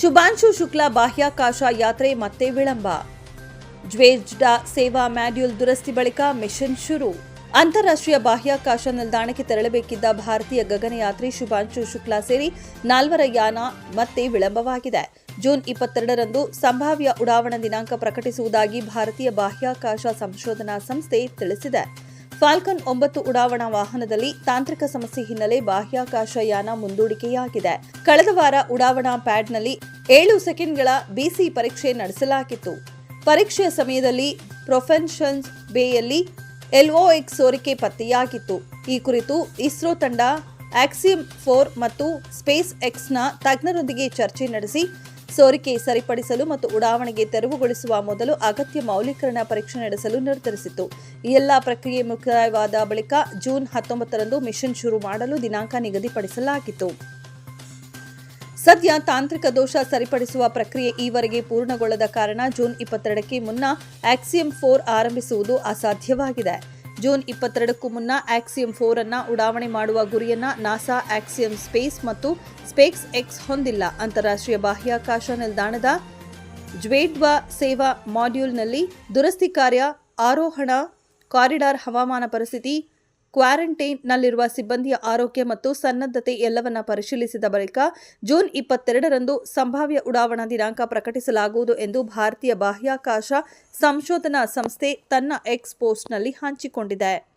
ಶುಭಾಂಶು ಶುಕ್ಲಾ ಬಾಹ್ಯಾಕಾಶ ಯಾತ್ರೆ ಮತ್ತೆ ವಿಳಂಬ. ಜ್ವೇಜ್ಡಾ ಸೇವಾ ಮ್ಯಾಡ್ಯೂಲ್ ದುರಸ್ತಿ ಬಳಿಕ ಮಿಷನ್ ಶುರು. ಅಂತಾರಾಷ್ಟ್ರೀಯ ಬಾಹ್ಯಾಕಾಶ ನಿಲ್ದಾಣಕ್ಕೆ ತೆರಳಬೇಕಿದ್ದ ಭಾರತೀಯ ಗಗನಯಾತ್ರಿ ಶುಭಾಂಶು ಶುಕ್ಲಾ ಸೇರಿ ನಾಲ್ವರ ಯಾನ ಮತ್ತೆ ವಿಳಂಬವಾಗಿದೆ. ಜೂನ್ ಇಪ್ಪತ್ತೆರಡರಂದು ಸಂಭಾವ್ಯ ಉಡಾವಣಾ ದಿನಾಂಕ ಪ್ರಕಟಿಸುವುದಾಗಿ ಭಾರತೀಯ ಬಾಹ್ಯಾಕಾಶ ಸಂಶೋಧನಾ ಸಂಸ್ಥೆ ತಿಳಿಸಿದೆ. ಫಾಲ್ಕನ್ ಒಂಬತ್ತು ಉಡಾವಣಾ ವಾಹನದಲ್ಲಿ ತಾಂತ್ರಿಕ ಸಮಸ್ಯೆ ಹಿನ್ನೆಲೆ ಬಾಹ್ಯಾಕಾಶ ಯಾನ ಮುಂದೂಡಿಕೆಯಾಗಿದೆ. ಕಳೆದ ವಾರ ಉಡಾವಣಾ ಪ್ಯಾಡ್ನಲ್ಲಿ ಏಳು ಸೆಕೆಂಡ್ಗಳ ಬಿಸಿ ಪರೀಕ್ಷೆ ನಡೆಸಲಾಗಿತ್ತು. ಪರೀಕ್ಷೆಯ ಸಮಯದಲ್ಲಿ ಪ್ರೊಫೆನ್ಷನ್ಸ್ ಬೇಯಲ್ಲಿ ಎಲ್ಒಎಕ್ಸ್ ಸೋರಿಕೆ ಪತ್ತೆಯಾಗಿತ್ತು. ಈ ಕುರಿತು ಇಸ್ರೋ ತಂಡ ಆಕ್ಸಿಯಂ ಫೋರ್ ಮತ್ತು ಸ್ಪೇಸ್ ಎಕ್ಸ್ನ ತಜ್ಞರೊಂದಿಗೆ ಚರ್ಚೆ ನಡೆಸಿ ಸೋರಿಕೆ ಸರಿಪಡಿಸಲು ಮತ್ತು ಉಡಾವಣೆಗೆ ತೆರವುಗೊಳಿಸುವ ಮೊದಲು ಅಗತ್ಯ ಮೌಲ್ಯೀಕರಣ ಪರೀಕ್ಷೆ ನಡೆಸಲು ನಿರ್ಧರಿಸಿತು ಈ ಎಲ್ಲಾ ಪ್ರಕ್ರಿಯೆ ಮುಕ್ತಾಯವಾದ ಬಳಿಕ ಜೂನ್ ಹತ್ತೊಂಬತ್ತರಂದು ಮಿಷನ್ ಶುರು ಮಾಡಲು ದಿನಾಂಕ ನಿಗದಿಪಡಿಸಲಾಗಿತ್ತು. ಸದ್ಯ ತಾಂತ್ರಿಕ ದೋಷ ಸರಿಪಡಿಸುವ ಪ್ರಕ್ರಿಯೆ ಈವರೆಗೆ ಪೂರ್ಣಗೊಳ್ಳದ ಕಾರಣ ಜೂನ್ ಇಪ್ಪತ್ತೆರಡಕ್ಕೆ ಮುನ್ನ ಆಕ್ಸಿಯಂ ಫೋರ್ ಆರಂಭಿಸುವುದು ಅಸಾಧ್ಯವಾಗಿದೆ. ಜೂನ್ ಇಪ್ಪತ್ತೆರಡಕ್ಕೂ ಮುನ್ನ ಆಕ್ಸಿಯಂ ಫೋರ್ ಅನ್ನ ಉಡಾವಣೆ ಮಾಡುವ ಗುರಿಯನ್ನ ನಾಸಾ ಆಕ್ಸಿಯಂ ಸ್ಪೇಸ್ ಮತ್ತು ಸ್ಪೇಕ್ಸ್ ಎಕ್ಸ್ ಹೊಂದಿಲ್ಲ. ಅಂತಾರಾಷ್ಟ್ರೀಯ ಬಾಹ್ಯಾಕಾಶ ನಿಲ್ದಾಣದ ಜ್ವೇಡ್ವಾ ಸೇವಾ ಮಾಡ್ಯೂಲ್ನಲ್ಲಿ ದುರಸ್ತಿ ಕಾರ್ಯ, ಆರೋಹಣ, ಕಾರಿಡಾರ್ ಹವಾಮಾನ ಪರಿಸ್ಥಿತಿ ಕ್ವಾರಂಟೈನ್ನಲ್ಲಿರುವ ಸಿಬ್ಬಂದಿಯ ಆರೋಗ್ಯ ಮತ್ತು ಸನ್ನದ್ಧತೆ ಎಲ್ಲವನ್ನ ಪರಿಶೀಲಿಸಿದ ಬಳಿಕ ಜೂನ್ ಇಪ್ಪತ್ತೆರಡರಂದು ಸಂಭಾವ್ಯ ಉಡಾವಣಾ ದಿನಾಂಕ ಪ್ರಕಟಿಸಲಾಗುವುದು ಎಂದು ಭಾರತೀಯ ಬಾಹ್ಯಾಕಾಶ ಸಂಶೋಧನಾ ಸಂಸ್ಥೆ ತನ್ನ ಎಕ್ಸ್ ಪೋಸ್ಟ್ನಲ್ಲಿ ಹಂಚಿಕೊಂಡಿದೆ.